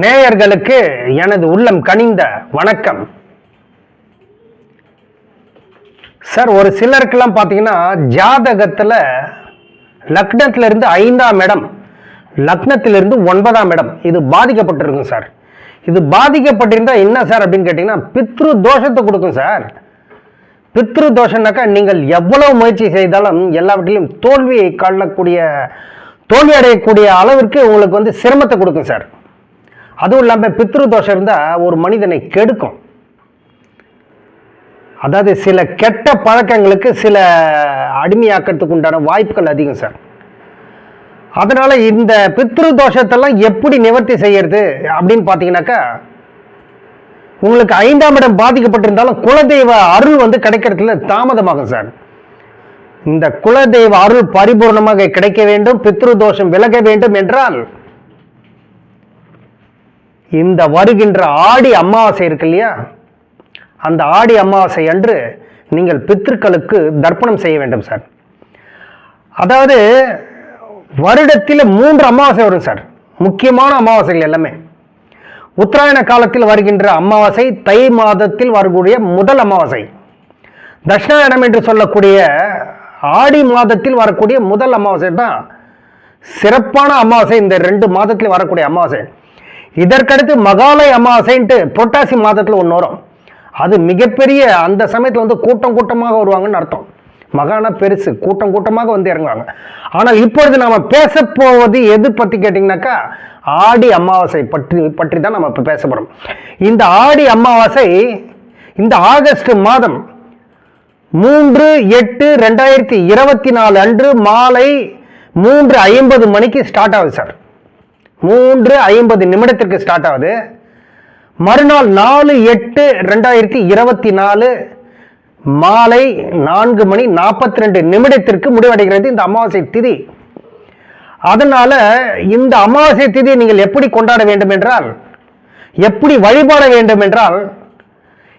நேயர்களுக்கு எனது உள்ளம் கனிந்த வணக்கம். சார் ஒரு சிலருக்கெல்லாம் பார்த்தீங்கன்னா ஜாதகத்தில் லக்னத்திலிருந்து ஐந்தாம் இடம் லக்னத்திலிருந்து ஒன்பதாம் இடம் இது பாதிக்கப்பட்டிருக்கும் சார். இது பாதிக்கப்பட்டிருந்தால் என்ன சார் அப்படின்னு கேட்டிங்கன்னா பித்ரு தோஷத்தை கொடுக்கும் சார். பித்ரு தோஷம்னாக்கா நீங்கள் எவ்வளவு முயற்சி செய்தாலும் எல்லாவற்றிலும் தோல்வியை காணக்கூடிய தோல்வி அடையக்கூடிய அளவிற்கு உங்களுக்கு வந்து சிரமத்தை கொடுக்கும் சார். அதுவும் இல்லாமல் பித்ரு தோஷம் இருந்தால் ஒரு மனிதனை கெடுக்கும். அதாவது சில கெட்ட பழக்கங்களுக்கு சில அடிமையாக்கிறதுக்கு உண்டான வாய்ப்புகள் அதிகம் சார். அதனால் இந்த பித்ரு தோஷத்தெல்லாம் எப்படி நிவர்த்தி செய்யறது அப்படின்னு பார்த்தீங்கன்னாக்கா உங்களுக்கு ஐந்தாம் இடம் பாதிக்கப்பட்டிருந்தாலும் குலதெய்வ அருள் வந்து கிடைக்கிறதுல தாமதமாகும் சார். இந்த குலதெய்வ அருள் பரிபூர்ணமாக கிடைக்க வேண்டும் பித்ரு தோஷம் விலக வேண்டும் என்றால் இந்த வருகின்ற ஆடி அமாவாசை இருக்கு இல்லையா? அந்த ஆடி அமாவாசை அன்று நீங்கள் பித்ருக்களுக்கு தர்ப்பணம் செய்ய வேண்டும் சார். அதாவது வருடத்தில் மூன்று அமாவாசை வரும் சார். முக்கியமான அமாவாசைகள் எல்லாமே. உத்தராயண காலத்தில் வருகின்ற அமாவாசை தை மாதத்தில் வரக்கூடிய முதல் அமாவாசை. தட்சிணாயணம் என்று சொல்லக்கூடிய ஆடி மாதத்தில் வரக்கூடிய முதல் அமாவாசை தான் சிறப்பான அமாவாசை. இந்த ரெண்டு மாதத்தில் வரக்கூடிய அமாவாசை. இதற்கடுத்து மகாலய அமாவாசைன்ட்டு புரட்டாசி மாதத்தில் ஒன்று வரும். அது மிகப்பெரிய அந்த சமயத்தில் வந்து கூட்டம் கூட்டமாக வருவாங்கன்னு அர்த்தம். மகானா பெருசு கூட்டம் கூட்டமாக வந்து இறங்குவாங்க. ஆனால் இப்பொழுது நாம் பேச போவது எது பற்றி கேட்டிங்கனாக்கா ஆடி அமாவாசை பற்றி பற்றி தான் நம்ம இப்போ பேச போகிறோம் இந்த ஆடி அமாவாசை இந்த ஆகஸ்ட் மாதம் மூன்று எட்டு ரெண்டாயிரத்தி இருபத்தி நாலு அன்று மாலை மூன்று ஐம்பது மணிக்கு ஸ்டார்ட் ஆகுது சார். மூன்று ஐம்பது நிமிடத்திற்கு ஸ்டார்ட் ஆகுது. மறுநாள் நாலு எட்டு ரெண்டாயிரத்தி இருபத்தி நாலு மாலை நான்கு மணி நாற்பத்தி ரெண்டு நிமிடத்திற்கு முடிவடைகிறது இந்த அமாவாசை திதி. அதனால இந்த அமாவாசை திதியை நீங்கள் எப்படி கொண்டாட வேண்டும் என்றால் எப்படி வழிபாட வேண்டும் என்றால்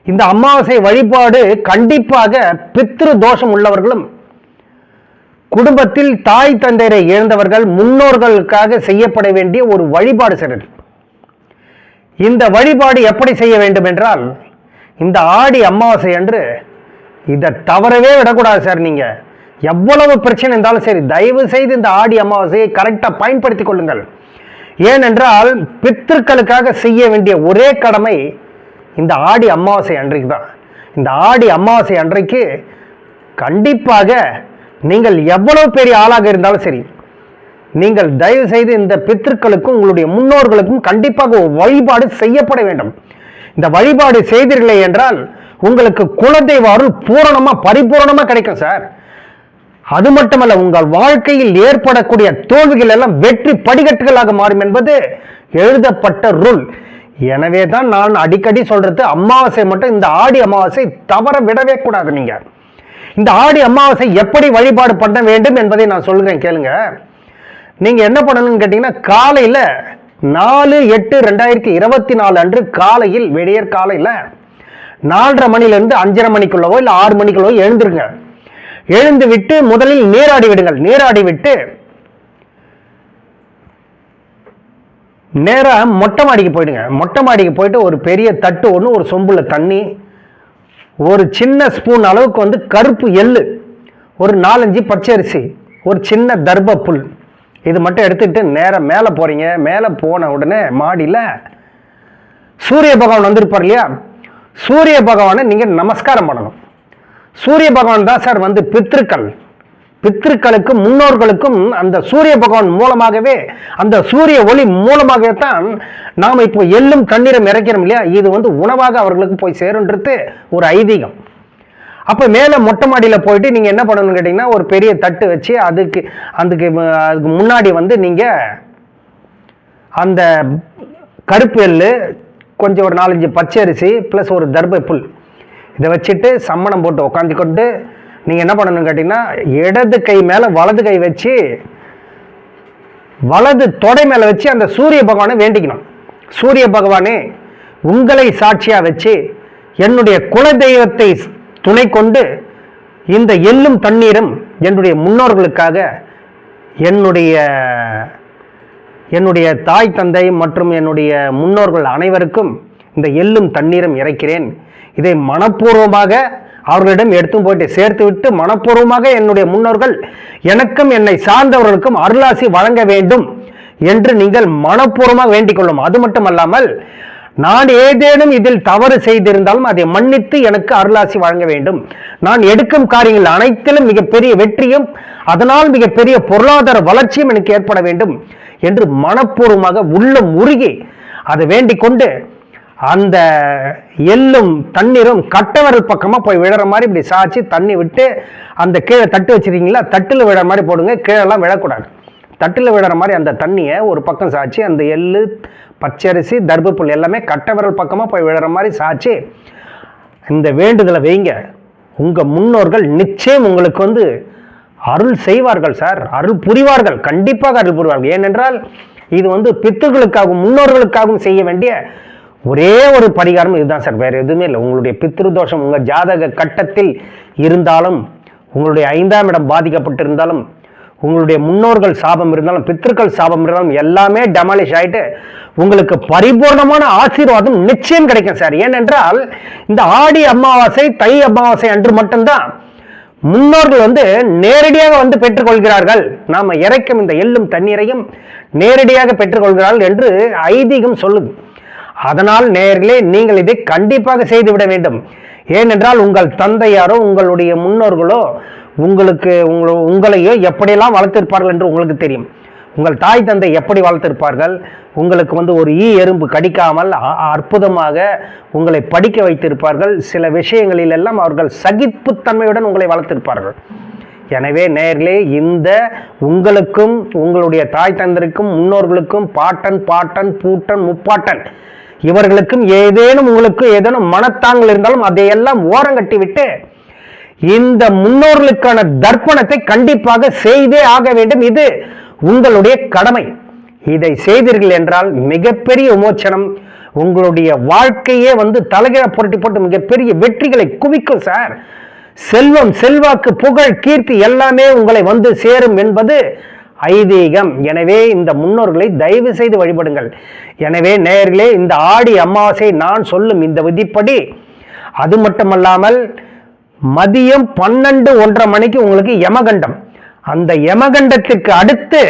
இந்த அமாவாசை வழிபாடு கண்டிப்பாக பித்ரு தோஷம் உள்ளவர்களும் குடும்பத்தில் தாய் தந்தையரை இழந்தவர்கள் முன்னோர்களுக்காக செய்யப்பட வேண்டிய ஒரு வழிபாடு சார் இந்த வழிபாடு எப்படி செய்ய வேண்டும் என்றால் இந்த ஆடி அமாவாசை அன்று இதை தவறவே விடக்கூடாது சார் நீங்கள் எவ்வளவு பிரச்சனை இருந்தாலும் சரி தயவு செய்து இந்த ஆடி அமாவாசையை கரெக்டாக பயன்படுத்திக் கொள்ளுங்கள். ஏனென்றால் பித்திருக்களுக்காக செய்ய வேண்டிய ஒரே கடமை இந்த ஆடி அமாவாசை அன்றைக்கு தான் இந்த ஆடி அமாவாசை அன்றைக்கு கண்டிப்பாக நீங்கள் எவ்வளவு பெரிய ஆளாக இருந்தாலும் சரி நீங்கள் தயவு செய்து இந்த பித்திருக்களுக்கும் உங்களுடைய முன்னோர்களுக்கும் கண்டிப்பாக வழிபாடு செய்யப்பட வேண்டும். இந்த வழிபாடு செய்தீர்களே என்றால் உங்களுக்கு குலதெய்வ அருள் பூரணமாக பரிபூரணமாக கிடைக்கும் சார். அது மட்டுமல்ல உங்கள் வாழ்க்கையில் ஏற்படக்கூடிய தோல்விகள் எல்லாம் வெற்றி படிக்கட்டுகளாக மாறும் என்பது எழுதப்பட்ட ரூல். எனவே தான் நான் அடிக்கடி சொல்றது அமாவாசை மட்டும் இந்த ஆடி அமாவாசை தவற விடவே கூடாது நீங்கள் இந்த ஆடி அமாவாசை எப்படி வழிபாடு பண்ண வேண்டும் என்பதை நான் சொல்கிறேன் கேளுங்க. நீங்கள் என்ன பண்ணணும்னு கேட்டிங்கன்னா காலையில் நாலு எட்டு ரெண்டாயிரத்தி இருபத்தி நாலு அன்று காலையில் விடியற் காலையில் நாலரை மணிலேருந்து அஞ்சரை மணிக்குள்ளவோ இல்லை ஆறு மணிக்குள்ளவோ எழுந்துருங்க. எழுந்து விட்டு முதலில் நீராடி விடுங்கள். நீராடி விட்டு நேராக மொட்டை மாடிக்கு போயிடுங்க. மொட்டை மாடிக்கு போயிட்டு ஒரு பெரிய தட்டு ஒன்று ஒரு சொம்புல தண்ணி ஒரு சின்ன ஸ்பூன் அளவுக்கு வந்து கருப்பு எள்ளு ஒரு நாலஞ்சு பச்சரிசி ஒரு சின்ன தர்ப புல் இது மட்டும் எடுத்துக்கிட்டு நேராக மேலே போகிறீங்க மேலே போன உடனே மாடியில் சூரிய பகவான் வந்திருப்பார் இல்லையா? சூரிய பகவானை நீங்கள் நமஸ்காரம் பண்ணணும். சூரிய பகவான் தான் சார் வந்து பித்திருக்கள். பித்ருக்களுக்கும் முன்னோர்களுக்கும் அந்த சூரிய பகவான் மூலமாகவே அந்த சூரிய ஒளி மூலமாகவே தான் நாம் இப்போ எள்ளும் தண்ணீரும் இறைக்கிறோம் இல்லையா? இது வந்து உணவாக அவர்களுக்கு போய் சேருன்றது ஒரு ஐதீகம். அப்போ மேலே மொட்டை மாடியில் போயிட்டு நீங்கள் என்ன பண்ணணும்னு கேட்டிங்கன்னா ஒரு பெரிய தட்டு வச்சு அதுக்கு அதுக்கு அதுக்கு முன்னாடி வந்து நீங்கள் அந்த கருப்பு எள்ளு கொஞ்சம் ஒரு நாலஞ்சு பச்சரிசி ப்ளஸ் ஒரு தர்பை புல். இதை வச்சுட்டு சம்மணம் போட்டு உட்காந்துக்கொண்டு நீங்கள் என்ன பண்ணணும்னு கேட்டிங்கன்னா இடது கை மேலே வலது கை வச்சு வலது தொடை மேலே வச்சு அந்த சூரிய பகவானை வேண்டிக்கணும். சூரிய பகவானே உங்களை சாட்சியாக வச்சு என்னுடைய குலதெய்வத்தை துணை கொண்டு இந்த எள்ளும் தண்ணீரும் என்னுடைய முன்னோர்களுக்காக என்னுடைய என்னுடைய தாய் தந்தை மற்றும் என்னுடைய முன்னோர்கள் அனைவருக்கும் இந்த எள்ளும் தண்ணீரும் இறைக்கிறேன். இதை மனப்பூர்வமாக அவர்களிடம் எடுத்து போயிட்டு சேர்த்து விட்டு மனப்பூர்வமாக என்னுடைய முன்னோர்கள் எனக்கும் என்னை சார்ந்தவர்களுக்கும் அருளாசி வழங்க வேண்டும் என்று நீங்கள் மனப்பூர்வமாக வேண்டிக் கொள்ளும். அது மட்டுமல்லாமல் நான் ஏதேனும் இதில் தவறு செய்திருந்தாலும் அதை மன்னித்து எனக்கு அருளாசி வழங்க வேண்டும். நான் எடுக்கும் காரியங்கள் அனைத்திலும் மிகப்பெரிய வெற்றியும் அதனால் மிகப்பெரிய பொருளாதார வளர்ச்சியும் எனக்கு ஏற்பட வேண்டும் என்று மனப்பூர்வமாக உள்ளம் உருகி அதை வேண்டிக் கொண்டு அந்த எள்ளும் தண்ணீரும் கட்டவரல் பக்கமாக போய் விழற மாதிரி இப்படி சாய்ச்சி தண்ணி விட்டு அந்த கீழே தட்டு வச்சிருக்கீங்களா? தட்டில் விழற மாதிரி போடுங்க. கீழெல்லாம் விழக்கூடாது. தட்டில் விழற மாதிரி அந்த தண்ணியை ஒரு பக்கம் சாய்ச்சி அந்த எள்ளு பச்சரிசி தர்பப்புல் எல்லாமே கட்டவரல் பக்கமாக போய் விழற மாதிரி சாய்ச்சி இந்த வேண்டுதலை வைங்க. உங்கள் முன்னோர்கள் நிச்சயம் உங்களுக்கு வந்து அருள் செய்வார்கள் சார். அருள் புரிவார்கள். கண்டிப்பாக அருள் புரிவார்கள். ஏனென்றால் இது வந்து பித்துகளுக்காகவும் முன்னோர்களுக்காகவும் செய்ய வேண்டிய ஒரே ஒரு பரிகாரம் இதுதான் சார். வேறு எதுவுமே இல்லை. உங்களுடைய பித்ரு தோஷம் உங்கள் ஜாதக கட்டத்தில் இருந்தாலும் உங்களுடைய ஐந்தாம் இடம் பாதிக்கப்பட்டிருந்தாலும் உங்களுடைய முன்னோர்கள் சாபம் இருந்தாலும் பித்திருக்கள் சாபம் இருந்தாலும் எல்லாமே டெமாலிஷ் ஆகிட்டு உங்களுக்கு பரிபூர்ணமான ஆசீர்வாதம் நிச்சயம் கிடைக்கும் சார். ஏனென்றால் இந்த ஆடி அமாவாசை தை அமாவாசை அன்று மட்டும்தான் முன்னோர்கள் வந்து நேரடியாக வந்து பெற்றுக்கொள்கிறார்கள். நாம் இறைக்கும் இந்த எள்ளும் தண்ணீரையும் நேரடியாக பெற்றுக்கொள்கிறார்கள் என்று ஐதீகம் சொல்லுது. அதனால் நேர்களே நீங்கள் இதை கண்டிப்பாக செய்துவிட வேண்டும். ஏனென்றால் உங்கள் தந்தையாரோ உங்களுடைய முன்னோர்களோ உங்களுக்கு உங்களோ உங்களையோ எப்படியெல்லாம் வளர்த்திருப்பார்கள் என்று உங்களுக்கு தெரியும். உங்கள் தாய் தந்தை எப்படி வளர்த்திருப்பார்கள்? உங்களுக்கு வந்து ஒரு ஈ எறும்பு கடிக்காமல் அ- அற்புதமாக உங்களை படிக்க வைத்திருப்பார்கள். சில விஷயங்களில் எல்லாம் அவர்கள் சகிப்புத்தன்மையுடன் உங்களை வளர்த்திருப்பார்கள். எனவே நேர்களே இந்த உங்களுக்கும் உங்களுடைய தாய் தந்தருக்கும் முன்னோர்களுக்கும் பாட்டன் பாட்டன் பூட்டன் முப்பாட்டன் இவர்களுக்கும் ஏதேனும் உங்களுக்கு ஏதேனும் மனத்தாங்கள் இருந்தாலும் அதையெல்லாம் ஓரங்கட்டி விட்டு இந்த முன்னோர்களுக்கான தர்ப்பணத்தை கண்டிப்பாக செய்தே ஆக வேண்டும். இது உங்களுடைய கடமை. இதை செய்தீர்கள் என்றால் மிகப்பெரிய விமோச்சனம் உங்களுடைய வாழ்க்கையே வந்து தலைகீழ புரட்டி போட்டு மிகப்பெரிய வெற்றிகளை குவிக்கும் சார். செல்வம் செல்வாக்கு புகழ் கீர்த்தி எல்லாமே உங்களை வந்து சேரும் என்பது ஐதீகம். எனவே இந்த முன்னோர்களை தயவு செய்து வழிபடுங்கள். எனவே நேர்களே இந்த ஆடி அமாவாசை நான் சொல்லும் இந்த விதிப்படி அது மட்டுமல்லாமல் மதியம் பன்னெண்டு ஒன்றரை மணிக்கு உங்களுக்கு யமகண்டம். அந்த யமகண்டத்துக்கு அடுத்து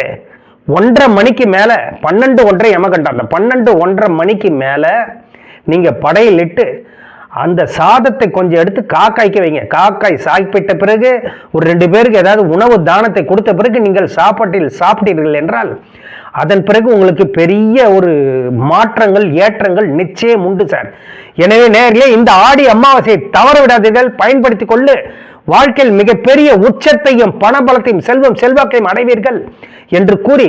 ஒன்றரை மணிக்கு மேலே பன்னெண்டு ஒன்றரை யமகண்டம். அந்த பன்னெண்டு ஒன்றரை மணிக்கு மேலே நீங்கள் படையிலிட்டு அந்த சாதத்தை கொஞ்சம் எடுத்து காக்காய்க்கு வைங்க. காக்காய் சாப்பிட்ட பிறகு ஒரு ரெண்டு பேருக்கு ஏதாவது உணவு தானத்தை கொடுத்த பிறகு நீங்கள் சாப்பாட்டில் சாப்பிட்டீர்கள் என்றால் அதன் பிறகு உங்களுக்கு பெரிய ஒரு மாற்றங்கள் ஏற்றங்கள் நிச்சயம் உண்டு சார். எனவே நேரிலே இந்த ஆடி அமாவாசையை தவற விடாதீர்கள். பயன்படுத்தி கொள்ளு. வாழ்க்கையில் மிகப்பெரிய உச்சத்தையும் பணபலத்தையும் செல்வம் செல்வாக்கையும் அடைவீர்கள் என்று கூறி